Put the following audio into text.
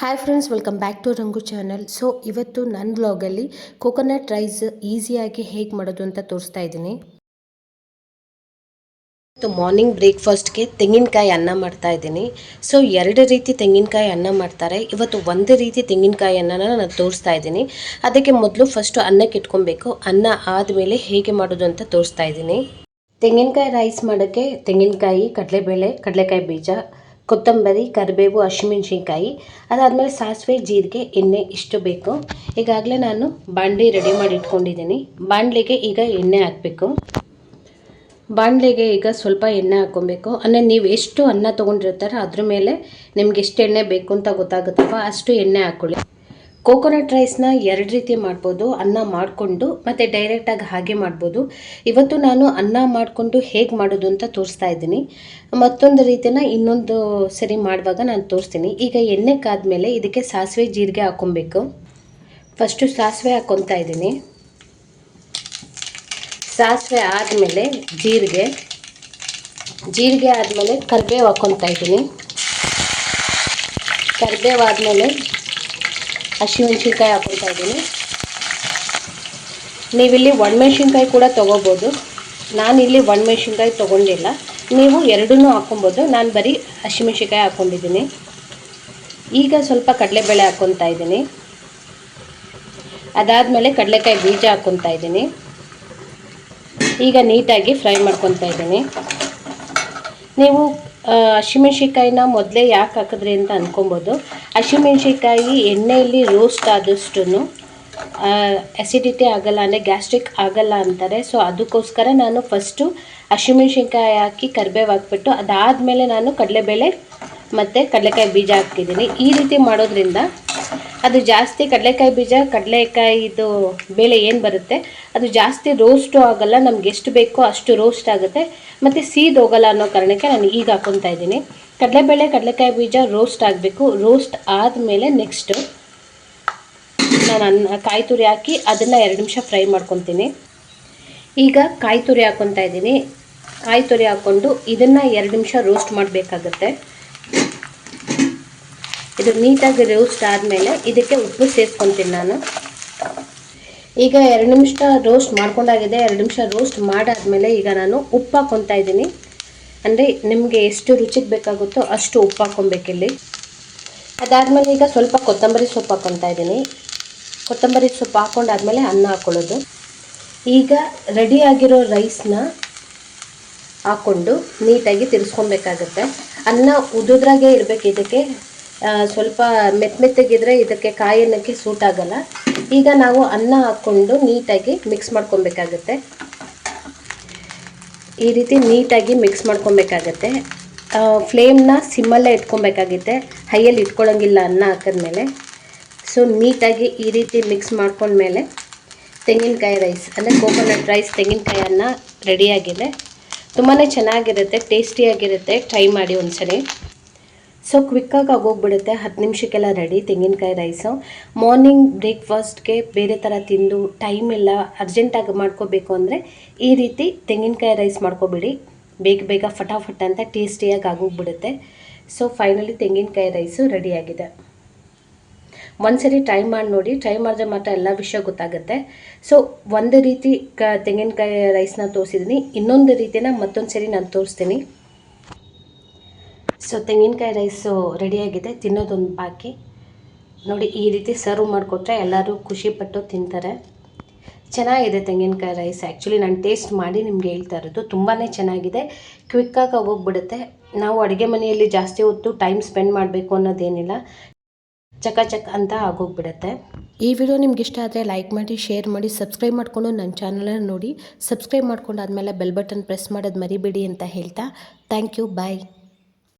Hi friends welcome back to Rangu channel so ಇವತ್ತು ನನ್ನ ಬ್ಲಾಗಲ್ಲಿ coconut rice ಈಸಿಯಾಗಿ ಹೇಗೆ ಮಾಡೋದು ಅಂತ ತೋರಿಸ್ತಾ ಇದ್ದೀನಿ. ಇವತ್ತು ಮಾರ್ನಿಂಗ್ ಬ್ರೇಕ್ಫಾಸ್ಟ್ಗೆ ತೆಂಗಿನಕಾಯಿ ಅನ್ನ ಮಾಡ್ತಾ ಇದ್ದೀನಿ. ಸೊ ಎರಡು ರೀತಿ ತೆಂಗಿನಕಾಯಿ ಅನ್ನ ಮಾಡ್ತಾರೆ. ಇವತ್ತು ಒಂದು ರೀತಿ ತೆಂಗಿನಕಾಯಿ ಅನ್ನನ ನಾನು ತೋರಿಸ್ತಾ ಇದ್ದೀನಿ. ಅದಕ್ಕೆ ಮೊದಲು ಫಸ್ಟು ಅನ್ನಕ್ಕೆ ಇಟ್ಕೊಬೇಕು. ಅನ್ನ ಆದಮೇಲೆ ಹೇಗೆ ಮಾಡೋದು ಅಂತ ತೋರಿಸ್ತಾ ಇದ್ದೀನಿ. ತೆಂಗಿನಕಾಯಿ ರೈಸ್ ಮಾಡೋಕ್ಕೆ ತೆಂಗಿನಕಾಯಿ, ಕಡಲೆಬೇಳೆ, ಕಡಲೆಕಾಯಿ ಬೀಜ ಕೊತ್ತಂಬರಿ, ಕರಿಬೇವು, ಹಸಿಮೆಣ್ಸಿನ್ಕಾಯಿ, ಅದಾದಮೇಲೆ ಸಾಸಿವೆ, ಜೀರಿಗೆ, ಎಣ್ಣೆ ಇಷ್ಟು ಬೇಕು. ಈಗಾಗಲೇ ನಾನು ಬಾಣಲಿ ರೆಡಿ ಮಾಡಿ ಇಟ್ಕೊಂಡಿದ್ದೀನಿ. ಬಾಂಡ್ಲಿಗೆ ಈಗ ಎಣ್ಣೆ ಹಾಕಬೇಕು. ಬಾಣಲೆಗೆ ಈಗ ಸ್ವಲ್ಪ ಎಣ್ಣೆ ಹಾಕ್ಕೊಬೇಕು. ಅಂದರೆ ನೀವು ಎಷ್ಟು ಅನ್ನ ತೊಗೊಂಡಿರ್ತಾರೋ ಅದ್ರ ಮೇಲೆ ನಿಮ್ಗೆ ಎಷ್ಟು ಎಣ್ಣೆ ಬೇಕು ಅಂತ ಗೊತ್ತಾಗುತ್ತಪ್ಪ ಅಷ್ಟು ಎಣ್ಣೆ ಹಾಕ್ಕೊಳ್ಳಿ ಕೋಕೋನಟ್ ರೈಸ್ನ ಎರಡು ರೀತಿ ಮಾಡ್ಬೋದು, ಅನ್ನ ಮಾಡಿಕೊಂಡು, ಮತ್ತು ಡೈರೆಕ್ಟಾಗಿ ಹಾಗೆ ಮಾಡ್ಬೋದು. ಇವತ್ತು ನಾನು ಅನ್ನ ಮಾಡಿಕೊಂಡು ಹೇಗೆ ಮಾಡೋದು ಅಂತ ತೋರಿಸ್ತಾ ಇದ್ದೀನಿ. ಮತ್ತೊಂದು ರೀತಿನ ಇನ್ನೊಂದು ಸರಿ ಮಾಡುವಾಗ ನಾನು ತೋರಿಸ್ತೀನಿ. ಈಗ ಎಣ್ಣೆ ಕಾದ್ಮೇಲೆ ಇದಕ್ಕೆ ಸಾಸಿವೆ ಜೀರಿಗೆ ಹಾಕ್ಕೊಬೇಕು. ಫಸ್ಟು ಸಾಸಿವೆ ಹಾಕ್ಕೊತಾ ಇದ್ದೀನಿ. ಸಾಸಿವೆ ಆದಮೇಲೆ ಜೀರಿಗೆ. ಜೀರಿಗೆ ಆದಮೇಲೆ ಕರಿಬೇವು ಹಾಕ್ಕೊತಾ ಇದ್ದೀನಿ. ಕರಿಬೇವು ಆದಮೇಲೆ ಹಸಿಮೆಣ್ಸಿನ್ಕಾಯಿ ಹಾಕ್ಕೊತಾ ಇದ್ದೀನಿ. ನೀವಿಲ್ಲಿ ಒಣಮೆಣ್ಸಿನ್ಕಾಯಿ ಕೂಡ ತೊಗೋಬೋದು. ನಾನಿಲ್ಲಿ ಒಣಮೆಣ್ಸಿನ್ಕಾಯಿ ತೊಗೊಂಡಿಲ್ಲ. ನೀವು ಎರಡೂ ಹಾಕ್ಕೊಬೋದು ನಾನು ಬರೀ ಹಸಿಮೆಣ್ಸಿನ್ಕಾಯಿ ಹಾಕ್ಕೊಂಡಿದ್ದೀನಿ ಈಗ ಸ್ವಲ್ಪ ಕಡಲೆಬೇಳೆ ಹಾಕ್ಕೊತಾ ಇದ್ದೀನಿ. ಅದಾದಮೇಲೆ ಕಡಲೆಕಾಯಿ ಬೀಜ ಹಾಕ್ಕೊತಾ ಇದ್ದೀನಿ. ಈಗ ನೀಟಾಗಿ ಫ್ರೈ ಮಾಡ್ಕೊತಾ ಇದ್ದೀನಿ. ನೀವು ಹಸಿಮೆಣ್ಸಿನ್ಕಾಯಿನ ಮೊದಲೇ ಯಾಕೆ ಹಾಕಿದ್ರಿ ಅಂತ ಅಂದ್ಕೊಬೋದು ಹಸಿಮೆಣ್ಸಿನ್ಕಾಯಿ ಎಣ್ಣೆಯಲ್ಲಿ ರೋಸ್ಟ್ ಆದಷ್ಟು ಅಸಿಡಿಟಿ ಆಗಲ್ಲ ಅಂದರೆ ಗ್ಯಾಸ್ಟ್ರಿಕ್ ಆಗಲ್ಲ ಅಂತಾರೆ. ಸೊ ಅದಕ್ಕೋಸ್ಕರ ನಾನು ಫಸ್ಟು ಹಸಿಮೆಣ್ಸಿನ್ಕಾಯಿ ಹಾಕಿ ಕರಿಬೇವು ಹಾಕ್ಬಿಟ್ಟು ಅದಾದಮೇಲೆ ನಾನು ಕಡಲೆಬೇಳೆ ಮತ್ತು ಕಡಲೆಕಾಯಿ ಬೀಜ ಹಾಕಿದ್ದೀನಿ ಈ ರೀತಿ ಮಾಡೋದ್ರಿಂದ ಅದು ಜಾಸ್ತಿ ಕಡಲೆಕಾಯಿ ಬೀಜ ಕಡಲೆಕಾಯಿದು ಬೇಳೆ ಏನು ಬರುತ್ತೆ, ಅದು ಜಾಸ್ತಿ ರೋಸ್ಟು ಆಗೋಲ್ಲ, ನಮ್ಗೆ ಎಷ್ಟು ಬೇಕೋ ಅಷ್ಟು ರೋಸ್ಟ್ ಆಗುತ್ತೆ. ಮತ್ತು ಸೀದ್ ಹೋಗಲ್ಲ ಅನ್ನೋ ಕಾರಣಕ್ಕೆ ನಾನು ಈಗ ಹಾಕೊತಾ ಇದ್ದೀನಿ. ಕಡಲೆಬೇಳೆ, ಕಡಲೆಕಾಯಿ ಬೀಜ ರೋಸ್ಟ್ ಆಗಬೇಕು. ರೋಸ್ಟ್ ಆದಮೇಲೆ ನೆಕ್ಸ್ಟು ನಾನು ಅನ್ನ ಕಾಯಿ ತುರಿ ಹಾಕಿ ಅದನ್ನು ಎರಡು ನಿಮಿಷ ಫ್ರೈ ಮಾಡ್ಕೊತೀನಿ. ಈಗ ಕಾಯಿ ತುರಿ ಹಾಕ್ಕೊತಾ ಇದ್ದೀನಿ. ಕಾಯಿ ತುರಿ ಹಾಕ್ಕೊಂಡು ಇದನ್ನು ಎರಡು ನಿಮಿಷ ರೋಸ್ಟ್ ಮಾಡಬೇಕಾಗತ್ತೆ. ಇದು ನೀಟಾಗಿ ರೋಸ್ಟ್ ಆದಮೇಲೆ ಇದಕ್ಕೆ ಉಪ್ಪು ಸೇರಿಸ್ಕೊತೀನಿ ನಾನು. ಈಗ ಎರಡು ನಿಮಿಷ ರೋಸ್ಟ್ ಮಾಡ್ಕೊಂಡಾಗಿದೆ. ಎರಡು ನಿಮಿಷ ರೋಸ್ಟ್ ಮಾಡಾದಮೇಲೆ ಈಗ ನಾನು ಉಪ್ಪು ಹಾಕ್ಕೊತಾ ಇದ್ದೀನಿ. ಅಂದರೆ ನಿಮಗೆ ಎಷ್ಟು ರುಚಿಗೆ ಬೇಕಾಗುತ್ತೋ ಅಷ್ಟು ಉಪ್ಪು ಹಾಕ್ಕೊಬೇಕಿಲ್ಲಿ ಅದಾದಮೇಲೆ ಈಗ ಸ್ವಲ್ಪ ಕೊತ್ತಂಬರಿ ಸೊಪ್ಪು ಹಾಕ್ಕೊತಾ ಇದ್ದೀನಿ. ಕೊತ್ತಂಬರಿ ಸೊಪ್ಪು ಹಾಕ್ಕೊಂಡಾದ್ಮೇಲೆ ಅನ್ನ ಹಾಕ್ಕೊಳ್ಳೋದು ಈಗ ರೆಡಿಯಾಗಿರೋ ರೈಸ್ನ ಹಾಕ್ಕೊಂಡು ನೀಟಾಗಿ ತಿರ್ಸ್ಕೊಬೇಕಾಗತ್ತೆ. ಅನ್ನ ಉದುದ್ರಾಗೆ ಇರಬೇಕು ಇದಕ್ಕೆ. ಸ್ವಲ್ಪ ಮೆತ್ತ ಮೆತ್ತಗಿದ್ರೆ ಇದಕ್ಕೆ ಕಾಯಿ ಸೂಟ್ ಆಗಲ್ಲ. ಈಗ ನಾವು ಅನ್ನ ಹಾಕ್ಕೊಂಡು ನೀಟಾಗಿ ಮಿಕ್ಸ್ ಮಾಡ್ಕೊಬೇಕಾಗತ್ತೆ. ಈ ರೀತಿ ನೀಟಾಗಿ ಮಿಕ್ಸ್ ಮಾಡ್ಕೊಬೇಕಾಗತ್ತೆ. ಫ್ಲೇಮ್ನ ಸಿಮ್ಮಲ್ಲೇ ಇಟ್ಕೊಬೇಕಾಗುತ್ತೆ. ಹೈಯಲ್ಲಿ ಇಟ್ಕೊಳ್ಳೋಂಗಿಲ್ಲ ಅನ್ನ ಹಾಕಿದ್ಮೇಲೆ. ಸೊ ನೀಟಾಗಿ ಈ ರೀತಿ ಮಿಕ್ಸ್ ಮಾಡ್ಕೊಂಡ್ಮೇಲೆ ತೆಂಗಿನಕಾಯಿ ರೈಸ್ ಅಂದರೆ ಕೋಕೋನಟ್ ರೈಸ್ ತೆಂಗಿನಕಾಯಿ ಅನ್ನ ರೆಡಿಯಾಗಿದೆ ತುಂಬಾ ಚೆನ್ನಾಗಿರುತ್ತೆ ಟೇಸ್ಟಿಯಾಗಿರುತ್ತೆ ಟ್ರೈ ಮಾಡಿ ಒಂದ್ಸರಿ. ಸೊ ಕ್ವಿಕ್ಕಾಗಿ ಆಗೋಗ್ಬಿಡುತ್ತೆ. ಹತ್ತು ನಿಮಿಷಕ್ಕೆಲ್ಲ ರೆಡಿ ತೆಂಗಿನಕಾಯಿ ರೈಸು ಮಾರ್ನಿಂಗ್ ಬ್ರೇಕ್ಫಾಸ್ಟ್ಗೆ ಬೇರೆ ಥರ ತಿಂದು ಟೈಮ್ ಇಲ್ಲ ಅರ್ಜೆಂಟಾಗಿ ಮಾಡ್ಕೋಬೇಕು ಅಂದರೆ ಈ ರೀತಿ ತೆಂಗಿನಕಾಯಿ ರೈಸ್ ಮಾಡ್ಕೊಬಿಡಿ. ಬೇಗ ಬೇಗ ಫಟಾಫಟ್ ಅಂತ ಟೇಸ್ಟಿಯಾಗಿ ಆಗೋಗ್ಬಿಡುತ್ತೆ. ಸೊ ಫೈನಲಿ ತೆಂಗಿನಕಾಯಿ ರೈಸು ರೆಡಿಯಾಗಿದೆ ಒಂದ್ಸರಿ ಟ್ರೈ ಮಾಡಿ ನೋಡಿ. ಟ್ರೈ ಮಾಡಿದ್ರೆ ಮಾತ್ರ ಎಲ್ಲ ವಿಷಯ ಗೊತ್ತಾಗುತ್ತೆ. ಸೊ ಒಂದು ರೀತಿ ಕ ತೆಂಗಿನಕಾಯಿ ರೈಸ್ನ ತೋರಿಸಿದ್ದೀನಿ ಇನ್ನೊಂದು ರೀತಿನ ಮತ್ತೊಂದು ಸರಿ ನಾನು ತೋರಿಸ್ತೀನಿ. ಸೊ ತೆಂಗಿನಕಾಯಿ ರೈಸು ರೆಡಿಯಾಗಿದೆ, ತಿನ್ನೋದೊಂದು ಬಾಕಿ. ನೋಡಿ, ಈ ರೀತಿ ಸರ್ವ್ ಮಾಡಿಕೊಟ್ರೆ ಎಲ್ಲರೂ ಖುಷಿಪಟ್ಟು ತಿಂತಾರೆ. ಚೆನ್ನಾಗಿದೆ ತೆಂಗಿನಕಾಯಿ ರೈಸ್. ಆ್ಯಕ್ಚುಲಿ ನಾನು ಟೇಸ್ಟ್ ಮಾಡಿ ನಿಮಗೆ ಹೇಳ್ತಾ ಇರೋದು. ತುಂಬಾ ಚೆನ್ನಾಗಿದೆ. ಕ್ವಿಕ್ಕಾಗಿ ಹೋಗ್ಬಿಡುತ್ತೆ. ನಾವು ಅಡುಗೆ ಮನೆಯಲ್ಲಿ ಜಾಸ್ತಿ ಹೊತ್ತು ಟೈಮ್ ಸ್ಪೆಂಡ್ ಮಾಡಬೇಕು ಅನ್ನೋದೇನಿಲ್ಲ. ಚಕ ಚಕ್ ಅಂತ ಆಗೋಗ್ಬಿಡುತ್ತೆ. ಈ ವಿಡಿಯೋ ನಿಮ್ಗೆ ಇಷ್ಟ ಆದರೆ ಲೈಕ್ ಮಾಡಿ, ಶೇರ್ ಮಾಡಿ, ಸಬ್ಸ್ಕ್ರೈಬ್ ಮಾಡಿಕೊಂಡು ನನ್ನ ಚಾನಲನ್ನು ನೋಡಿ. ಸಬ್ಸ್ಕ್ರೈಬ್ ಮಾಡ್ಕೊಂಡಾದ್ಮೇಲೆ ಬೆಲ್ ಬಟನ್ ಪ್ರೆಸ್ ಮಾಡೋದು ಮರಿಬೇಡಿ ಅಂತ ಹೇಳ್ತಾ. Thank you, bye.